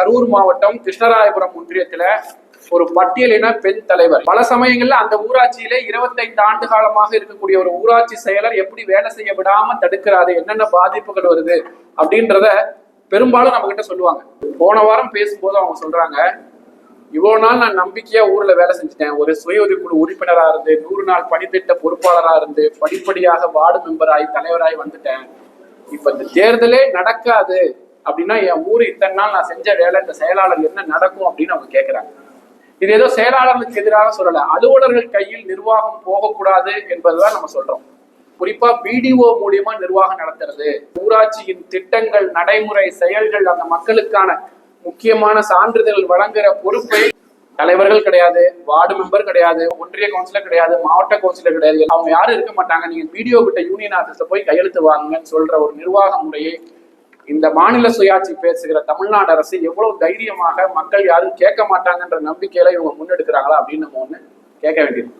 கரூர் மாவட்டம் கிருஷ்ணராயபுரம் ஒன்றியத்துல ஒரு பட்டியலின பெண் தலைவர். பல சமயங்கள்ல அந்த ஊராட்சியிலே இருபத்தைந்து ஆண்டு காலமாக இருக்கக்கூடிய ஒரு ஊராட்சி செயலர் எப்படி வேலை செய்ய விடாம தடுக்கிறாரு என்னென்ன பாதிப்புகள் வருது அப்படின்றத பெரும்பாலும் நம்ம கிட்ட சொல்லுவாங்க. போன வாரம் பேசும்போது அவங்க சொல்றாங்க இவ்வளவு நாள் நான் நம்பிக்கையா ஊர்ல வேலை செஞ்சுட்டேன். ஒரு சுய உதவிக்குழு உறுப்பினரா இருந்து நூறு நாள் பணித்திட்ட பொறுப்பாளரா இருந்து படிப்படியாக வார்டு மெம்பராய் தலைவராய் வந்துட்டேன். இப்ப இந்த தேர்தலே நடக்காது. அப்படின்னா என் ஊர் இத்தனை நாள் நான் செஞ்ச வேலை இந்த செயலாளர் என்ன நடக்கும் அப்படின்னு அவங்க கேட்கிறாங்க இது ஏதோ செயலாளர்களுக்கு எதிராக சொல்லல. அலுவலர்கள் கையில் நிர்வாகம் போகக்கூடாது என்பதுதான் நம்ம சொல்றோம். குறிப்பா பிடிஓ மூலியமா நிர்வாகம் நடத்துறது ஊராட்சியின் திட்டங்கள் நடைமுறை செயல்கள் அந்த மக்களுக்கான முக்கியமான சான்றிதழ் வழங்குற பொறுப்பை தலைவர்கள் கிடையாது வார்டு மெம்பர் கிடையாது ஒன்றிய கவுன்சிலர் கிடையாது மாவட்ட கவுன்சிலர் கிடையாது. அவங்க யாரும் இருக்க மாட்டாங்க. நீங்க பிடிஓ கிட்ட யூனியன் ஆஃபீஸ்ல போய் கையெழுத்து வாங்குங்கன்னு சொல்ற ஒரு நிர்வாக முறையை இந்த மாநில சுயாட்சி பேசுகிற தமிழ்நாடு அரசு எவ்வளவு தைரியமாக மக்கள் யாரும் கேட்க மாட்டாங்கன்ற நம்பிக்கையில இவங்க முன்னெடுக்கிறாங்களா அப்படின்னு நம்ம ஒண்ணு கேட்க வேண்டியது